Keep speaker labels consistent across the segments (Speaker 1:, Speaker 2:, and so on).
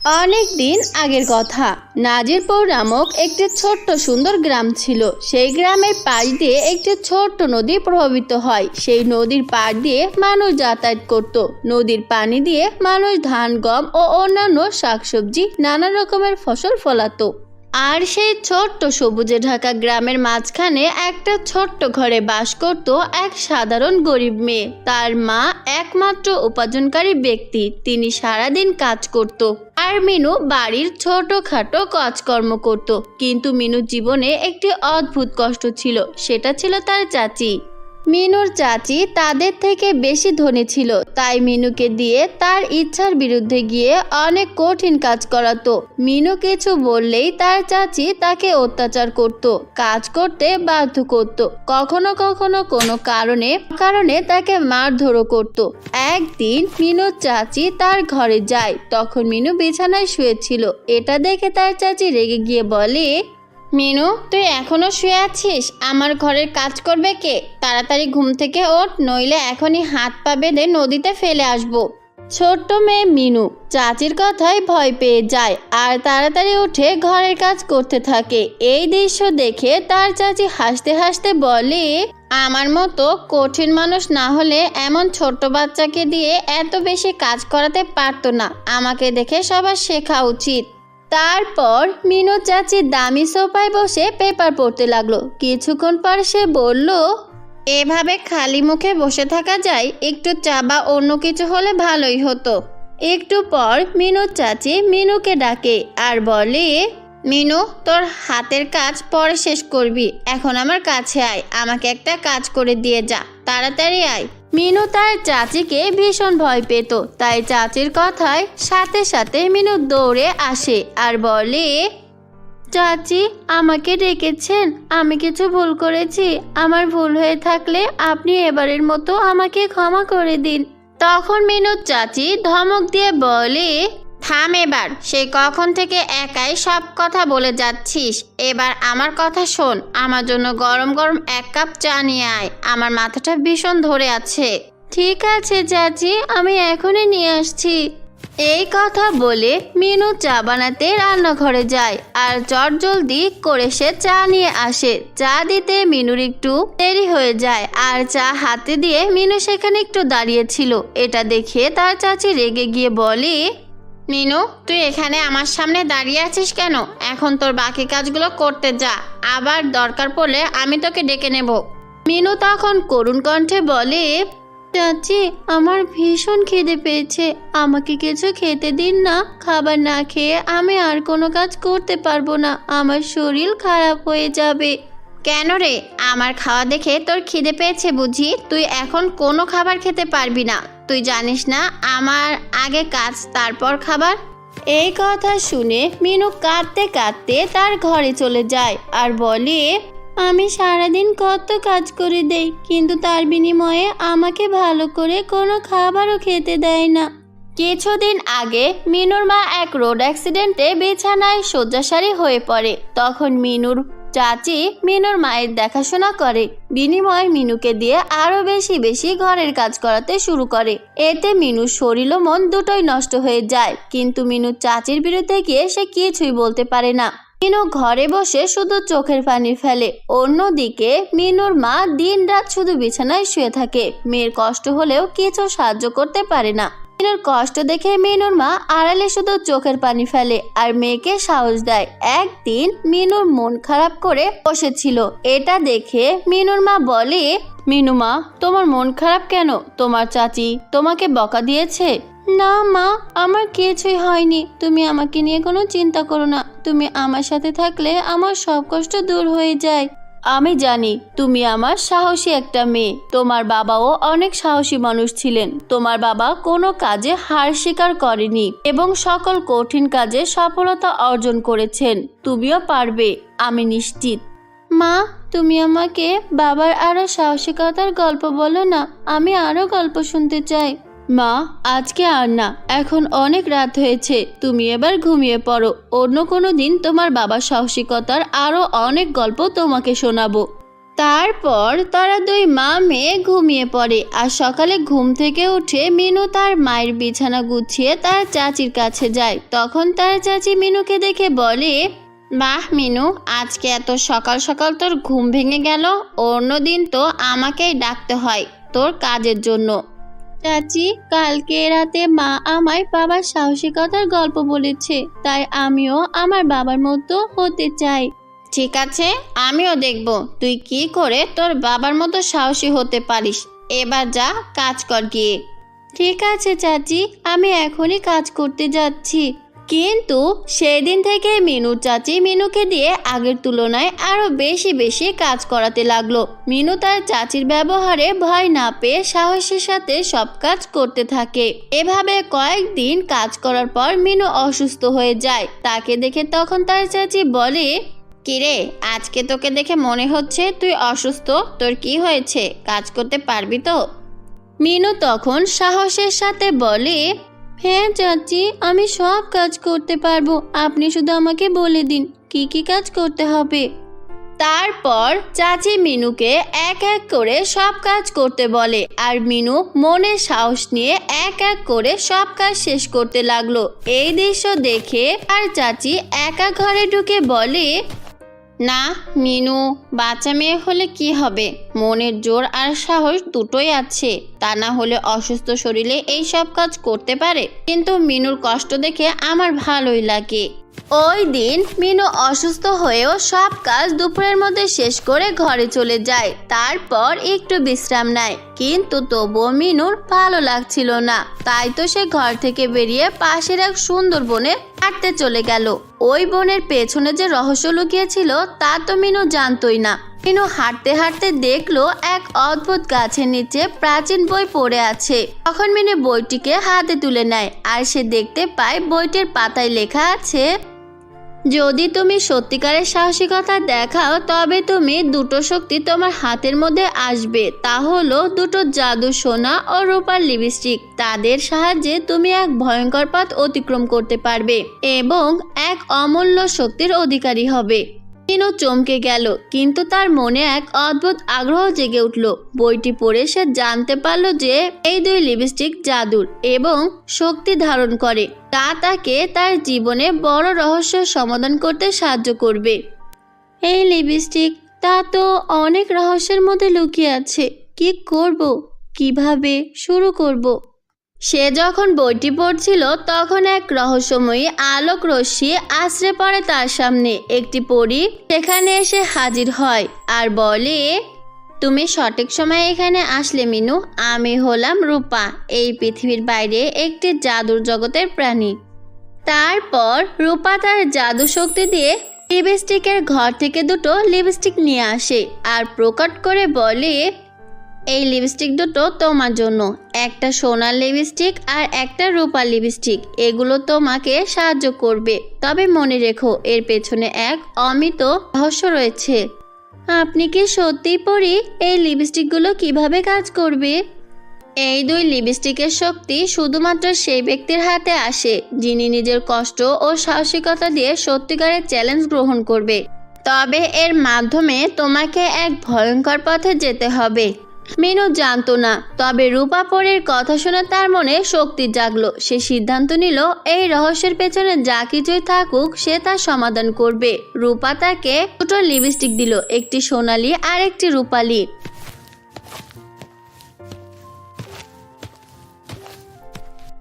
Speaker 1: অনেক দিন আগের কথা। নাজিরপুর নামক একটি ছোট্ট সুন্দর গ্রাম ছিল। সেই গ্রামের পাশ দিয়ে একটি ছোট্ট নদী প্রভাবিত হয়। সেই নদীর পাড় দিয়ে মানুষ যাতায়াত করত। নদীর পানি দিয়ে মানুষ ধান, গম ও অন্যান্য শাকসবজি নানা রকমের ফসল ফলাতো। আর সেই ছোট্ট সবুজে ঢাকা গ্রামের মাঝখানে একটা ছোট্ট ঘরে বাস করত এক সাধারণ গরিব মেয়ে। তার মা একমাত্র উপার্জনকারী ব্যক্তি। তিনি সারাদিন কাজ করত আর মিনু বাড়ির ছোটখাটো কাজকর্ম করত। কিন্তু মিনুর জীবনে একটি অদ্ভুত কষ্ট ছিল। সেটা ছিল তার চাচি। মিনুর চাচি তাদের থেকে বেশি ধনী ছিল, তাই মিনুকে দিয়ে তার ইচ্ছার বিরুদ্ধে গিয়ে অনেক কঠিন কাজ করাতো। মিনু কিছু বললেই তার চাচি তাকে অত্যাচার করত, কাজ করতে বাধ্য করত। কখনো কখনো কোনো কারণে কারণে তাকে মারধরও করত। একদিন মিনুর চাচি তার ঘরে যায়, তখন মিনু বিছানায় শুয়েছিল। এটা দেখে তার চাচি রেগে গিয়ে বলে মিনু, তুই এখনও শুয়ে আছিস? আমার ঘরের কাজ করবে কে? তাড়াতাড়ি ঘুম থেকে ওঠ, নইলে এখনই হাত পা বেঁধে নদীতে ফেলে আসব। ছোট্ট মেয়ে মিনু, চাচির কথায় ভয় পেয়ে যায় আর তাড়াতাড়ি উঠে ঘরের কাজ করতে থাকে। এই দৃশ্য দেখে তার চাচি হাসতে হাসতে বলে, আমার মতো কঠিন মানুষ না হলে এমন ছোট্ট বাচ্চাকে দিয়ে এত বেশি কাজ করাতে পারতো না। আমাকে দেখে সবার শেখা উচিত। তারপর মিনু চাচি দামি সোফায় বসে পেপার পড়তে লাগল। কিছুক্ষণ পর সে বলল, এভাবে খালি মুখে বসে থাকা যায়, একটু চা বা অন্য কিছু হলে ভালোই হতো। একটু পর মিনু চাচি মিনুকে ডাকে আর বলে, মিনু, তোর হাতের কাজ পরে শেষ করবি। এখন আমার কাছে আয়, আমাকে একটা কাজ করে দিয়ে যা, তাড়াতাড়ি আয়। মিনু তার চাচিকে ভীষণ ভয় পেত। তাই চাচির কথায় সাথে সাথে মিনু দৌড়ে আসে আর বলে, চাচি, আমাকে ডেকেছেন। আমি কিছু ভুল করেছি। আমার ভুল হয়ে থাকলে আপনি এবারের মতো আমাকে ক্ষমা করে দিন। তখন মিনুর চাচি ধমক দিয়ে বলে থাম এবার, সেই কখন থেকে একাই সব কথা বলে যাচ্ছিস। এবার আমার কথা শোন, আমার জন্য গরম গরম এক কাপ চা নিয়ে আয়, আমার মাথাটা ভীষণ ধরে আছে। ঠিক আছে চাচি, আমি এখনই নিয়ে আসছি। এই কথা বলে মিনু চা বানাতে রান্নাঘরে যায়, আর চট জলদি করে সে চা নিয়ে আসে। চা দিতে মিনুর একটু দেরি হয়ে যায়, আর চা হাতে দিয়ে মিনু সেখানে একটু দাঁড়িয়েছিল এটা দেখে তার চাচি রেগে গিয়ে বলে মিনু তুই এখানে আমার সামনে দাঁড়িয়ে আছিস কেন? এখন তোর বাকি কাজগুলো করতে যা। আবার দরকার পড়লে আমি তোকে ডেকে নেব। মিনু তখন করুণ কণ্ঠে বলে, চাচি, আমার ভীষণ খিদে পেয়েছে। আমাকে কিছু খেতে দিন না। খাবার না খেয়ে আমি আর কোনো কাজ করতে পারব না। আমার শরীর খারাপ হয়ে যাবে। কেন রে? আমার খাওয়া দেখে তোর খিদে পেয়েছে বুঝি? তুই এখন কোনো খাবার খেতে পারবি না। তুই জানিস না আমার আগে কাজ, তারপর খাবার? এই কথা শুনে মিনু কাঁদতে কাঁদতে তার ঘরে চলে যায় আর বলে, আমি সারাদিন কত কাজ করে দেই, কিন্তু তার বিনিময়ে আমাকে ভালো করে কোনো খাবারও খেতে দেয় না। কিছুদিন আগে মিনুর মা এক রোড অ্যাক্সিডেন্টে বিছানায় শয্যাশায়ী হয়ে পড়ে। তখন মিনুর চাচি মিনুর মায়ের দেখাশোনা করে। বিনিময়ে মিনুকে দিয়ে আরও বেশি বেশি ঘরের কাজ করাতে শুরু করে। এতে মিনুর শরীর ও মন দুটোই নষ্ট হয়ে যায়। কিন্তু মিনুর চাচির বিরুদ্ধে গিয়ে সে কিছুই বলতে পারে না। মিনু ঘরে বসে শুধু চোখের পানি ফেলে। অন্যদিকে মিনুর মা দিন রাত শুধু বিছানায় শুয়ে থাকে। মেয়ের কষ্ট হলেও কিছু সাহায্য করতে পারে না। মিনুর কষ্ট দেখে মিনুর মা আড়ালে শুধু চোখের পানি ফেলে আর মেয়েকে সাহস দেয়। একদিন মিনুর মন খারাপ করে বসেছিল। এটা দেখে মিনুর মা বলে, মিনু মা, তোমার মন খারাপ কেন? তোমার চাচি তোমাকে বকা দিয়েছে? না মা, আমার কিছুই হয়নি। তুমি আমাকে নিয়ে কোনো চিন্তা করো না। তুমি আমার সাথে থাকলে আমার সব কষ্ট দূর হয়ে যায়। আমি জানি তুমি আমার সাহসী একটা মেয়ে। তোমার বাবাও অনেক সাহসী মানুষ ছিলেন। তোমার বাবা কোনো কাজে হার স্বীকার করেনি এবং সকল কঠিন কাজে সফলতা অর্জন করেছেন। তুমিও পারবে, আমি নিশ্চিত। মা, তুমি আমাকে বাবার আরও সাহসিকতার গল্প বলো না, আমি আরও গল্প শুনতে চাই। মা, আজকে আর না, এখন অনেক রাত হয়েছে। তুমি এবার ঘুমিয়ে পড়ো। অন্য কোনো দিন তোমার বাবার সাহসিকতার আরও অনেক গল্প তোমাকে শোনাবো। তারপর তারা দুই মা মেয়ে ঘুমিয়ে পড়ে আর সকালে ঘুম থেকে উঠে মিনু তার মায়ের বিছানা গুছিয়ে তার চাচির কাছে যায়। তখন তার চাচি মিনুকে দেখে বলে বাহ মিনু, আজকে এত সকাল সকাল তোর ঘুম ভেঙে গেল। অন্যদিন তো আমাকেই ডাকতে হয় তোর কাজের জন্য। চাচি কালকে রাতে মা আমায় বাবার সাহসিকতার গল্প বলেছে তাই আমিও আমার বাবার মতো হতে চাই। ঠিক আছে আমিও দেখব তুই কি করে তোর বাবার মতো সাহসী হতে পারিস। এবার যা কাজ কর গিয়ে। ঠিক আছে চাচি আমি এখনই কাজ করতে যাচ্ছি। কিন্তু সেদিন থেকে মিনু চাচি মিনুকে দিয়ে আগের তুলনায় আরও বেশি বেশি কাজ করাতে লাগল। মিনু তার চাচির ব্যবহারে ভয় না পেয়ে সাহসের সাথে সব কাজ করতে থাকে। এভাবে কয়েকদিন কাজ করার পর মিনু অসুস্থ হয়ে যায়। তাকে দেখে তখন তার চাচি বলে, কিরে, আজকে তোকে দেখে মনে হচ্ছে তুই অসুস্থ। তোর কি হয়েছে? কাজ করতে পারবি তো? মিনু তখন সাহসের সাথে বলে হ্যাঁ চাচি, আমি সব কাজ করতে পারব। আপনি শুধু আমাকে বলে দিন, কি কি কাজ করতে হবে? তারপর চাচি মিনুকে এক এক করে সব কাজ করতে বলে আর মিনু মনে সাহস নিয়ে এক এক করে সব কাজ শেষ করতে লাগল। এই দৃশ্য দেখে আর চাচি একা ঘরে ঢুকে বলে না, মিনু, বাচ্চা মেয়ে হলে কি হবে? মনের জোর আর সাহস দুটোই আছে। তা না হলে অসুস্থ শরীরে এই সব কাজ করতে পারে। কিন্তু মিনুর কষ্ট দেখে আমার ভালোই লাগে। ওই দিন মিনু অসুস্থ হয়েও সব কাজ দুপুরের মধ্যে শেষ করে ঘরে চলে যায়। তারপর একটু বিশ্রাম নেয়। কিন্তু তবুও মিনুর ভালো লাগছিল না। তাই তো সে ঘর থেকে বেরিয়ে পাশের এক সুন্দর বনে হাঁটতে চলে গেল। ওই বনের পেছনে যে রহস্য লুকিয়েছিল তা তো মিনু জানতই না। মিনু হাঁটতে হাঁটতে দেখল এক অদ্ভুত গাছের নিচে প্রাচীন বই পড়ে আছে। তখন মিনু বইটিকে হাতে তুলে নেয় আর সে দেখতে পায় বইটির পাতায় লেখা আছে, যদি তুমি সত্যিকারের সাহসিকতা দেখাও, তবে তুমি দুটো শক্তি তোমার হাতের মধ্যে আসবে। তা হলো দুটো জাদু সোনা ও রূপার লিপস্টিক। তাদের সাহায্যে তুমি এক ভয়ঙ্কর পথ অতিক্রম করতে পারবে এবং এক অমূল্য শক্তির অধিকারী হবে। মিনু চমকে গেল, কিন্তু তার মনে এক অদ্ভুত আগ্রহ জেগে উঠল। বইটি পড়ে সে জানতে পারল যে এই দুই লিপস্টিক জাদুর এবং শক্তি ধারণ করে। তা তাকে তার জীবনে বড় রহস্য সমাধান করতে সাহায্য করবে। এই লিপস্টিক, তা তো অনেক রহস্যের মধ্যে লুকিয়ে আছে। কি করব? কীভাবে? শুরু করব? সে যখন বইটি পড়ছিল, তখন এক রহস্যময়ী আলোক রশ্মি আশ্রে পড়ে তার সামনে। একটি পরী সেখানে এসে হাজির হয় আর বলে, তুমি সঠিক সময়ে এখানে আসলে, মিনু। আমি হলাম রূপা, এই পৃথিবীর বাইরে একটি জাদুর জগতের প্রাণী। তারপর রূপা তার জাদু শক্তি দিয়ে লিপস্টিকের ঘর থেকে দুটো লিপস্টিক নিয়ে আসে আর প্রকট করে বলে এই লিপস্টিক দুটো তোমার জন্য। একটা সোনার লিপস্টিক আর একটা রূপার লিপস্টিক। এগুলো তোমাকে সাহায্য করবে। তবে মনে রেখো, এর পেছনে এক অমিত রহস্য রয়েছে। আপনি কি সত্যিই পড়ি এই লিপস্টিকগুলো কীভাবে কাজ করবে? এই দুই লিপস্টিকের শক্তি শুধুমাত্র সেই ব্যক্তির হাতে আসে, যিনি নিজের কষ্ট ও সাহসিকতা দিয়ে সত্যিকারের চ্যালেঞ্জ গ্রহণ করবে। তবে এর মাধ্যমে তোমাকে এক ভয়ঙ্কর পথে যেতে হবে। মিনু জানতো না, তবে রূপা পরের কথা শুনে তার মনে শক্তি জাগলো। সে সিদ্ধান্ত নিল, এই রহস্যের পেছনে যা কিছুই থাকুক, সে তার সমাধান করবে। রূপা তাকে দুটো লিপস্টিক দিল, একটি সোনালি আর একটি রূপালি।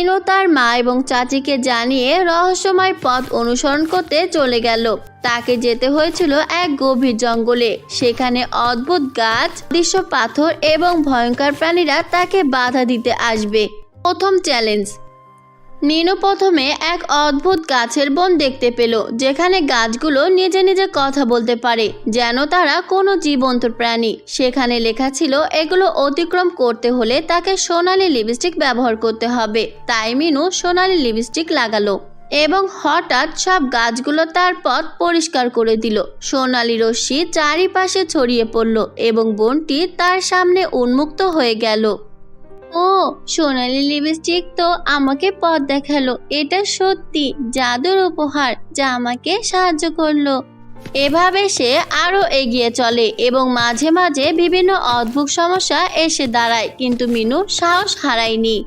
Speaker 1: মিনু তার মা এবং চাচিকে জানিয়ে রহস্যময় পথ অনুসরণ করতে চলে গেল। তাকে যেতে হয়েছিল এক গভীর জঙ্গলে। সেখানে অদ্ভুত গাছ, দৃশ্য পাথর এবং ভয়ঙ্কর প্রাণীরা তাকে বাধা দিতে আসবে। প্রথম চ্যালেঞ্জ মিনু প্রথমে এক অদ্ভুত গাছের বন দেখতে পেল, যেখানে গাছগুলো নিজে নিজে কথা বলতে পারে, যেন তারা কোনো জীবন্ত প্রাণী। সেখানে লেখা ছিল, এগুলো অতিক্রম করতে হলে তাকে সোনালি লিপস্টিক ব্যবহার করতে হবে। তাই মিনু সোনালি লিপস্টিক লাগালো এবং হঠাৎ সব গাছগুলো তার পথ পরিষ্কার করে দিল। সোনালি রশ্মি চারিপাশে ছড়িয়ে পড়ল এবং বনটি তার সামনে উন্মুক্ত হয়ে গেল। ও, সোনালি লিপস্টিক তো আমাকে পথ দেখাল। এটা সত্যি জাদুর উপহার যা আমাকে সাহায্য করল। এভাবে সে আরও এগিয়ে চলে এবং মাঝে মাঝে বিভিন্ন অদ্ভুত সমস্যা এসে দাঁড়ায়, কিন্তু মিনু সাহস হারায়নি।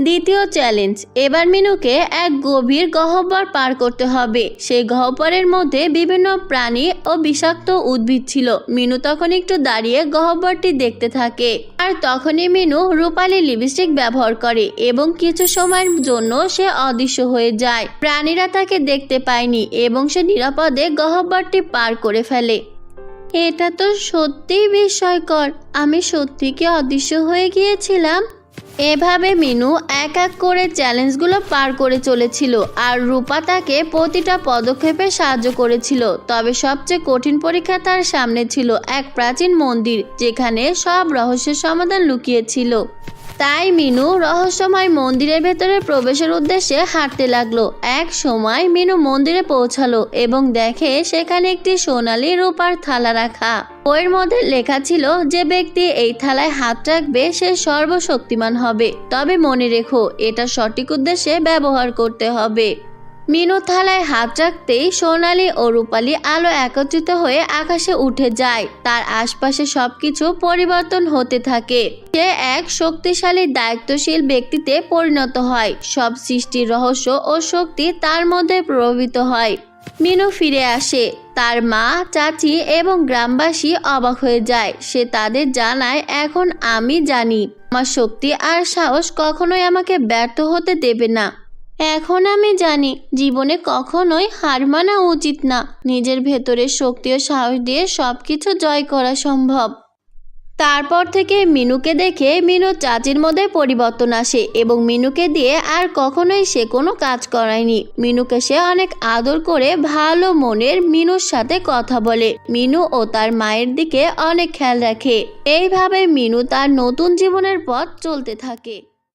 Speaker 1: দ্বিতীয় চ্যালেঞ্জ এবার মিনুকে এক গভীর গহ্বর পার করতে হবে। সেই গহ্বরের মধ্যে বিভিন্ন প্রাণী ও বিষাক্ত উদ্ভিদ ছিল। মিনু তখন একটু দাঁড়িয়ে গহ্বরটি দেখতে থাকে। আর তখনই মিনু রূপালি লিপস্টিক ব্যবহার করে এবং কিছু সময়ের জন্য সে অদৃশ্য হয়ে যায়। প্রাণীরা তাকে দেখতে পায়নি এবং সে নিরাপদে গহ্বরটি পার করে ফেলে। এটা তো সত্যিই বিস্ময়কর। আমি সত্যি কি অদৃশ্য হয়ে গিয়েছিলাম? এভাবে মিনু এক এক করে চ্যালেঞ্জগুলো পার করে চলেছিল আর রূপা তাকে প্রতিটা পদক্ষেপে সাহায্য করেছিল। তবে সবচেয়ে কঠিন পরীক্ষা তার সামনে ছিল এক প্রাচীন মন্দির, যেখানে সব রহস্যের সমাধান লুকিয়েছিল। তাই মিনু রহস্যময় মন্দিরের ভেতরে প্রবেশের উদ্দেশ্যে হাঁটতে লাগল। এক সময় মিনু মন্দিরে পৌঁছালো এবং দেখে সেখানে একটি সোনালি রূপার থালা রাখা। বইয়ের মধ্যে লেখা ছিল যে ব্যক্তি এই থালায় হাত রাখবে, সে সর্বশক্তিমান হবে। তবে মনে রেখো, এটা সঠিক উদ্দেশ্যে ব্যবহার করতে হবে। মিনু থালায় হাত রাখতেই সোনালি ও রূপালি আলো একত্রিত হয়ে আকাশে উঠে যায়। তার আশপাশে সবকিছু পরিবর্তন হতে থাকে। সে এক শক্তিশালী, দায়িত্বশীল ব্যক্তিতে পরিণত হয়। সব সৃষ্টির রহস্য ও শক্তি তার মধ্যে প্রভাবিত হয়। মিনু ফিরে আসে। তার মা, চাচি এবং গ্রামবাসী অবাক হয়ে যায়। সে তাদের জানায়, এখন আমি জানি। আমার শক্তি আর সাহস কখনোই আমাকে ব্যর্থ হতে দেবে না। এখন আমি জানি, জীবনে কখনোই হার মানা উচিত না। নিজের ভেতরের শক্তি ও সাহস দিয়ে সব কিছু জয় করা সম্ভব। তারপর থেকে মিনুকে দেখে মিনু চাচির মধ্যে পরিবর্তন আসে এবং মিনুকে দিয়ে আর কখনোই সে কোনো কাজ করায়নি। মিনুকে সে অনেক আদর করে ভালো মনের মিনুর সাথে কথা বলে। মিনু ও তার মায়ের দিকে অনেক খেয়াল রাখে। এইভাবে মিনু তার নতুন জীবনের পথ চলতে থাকে।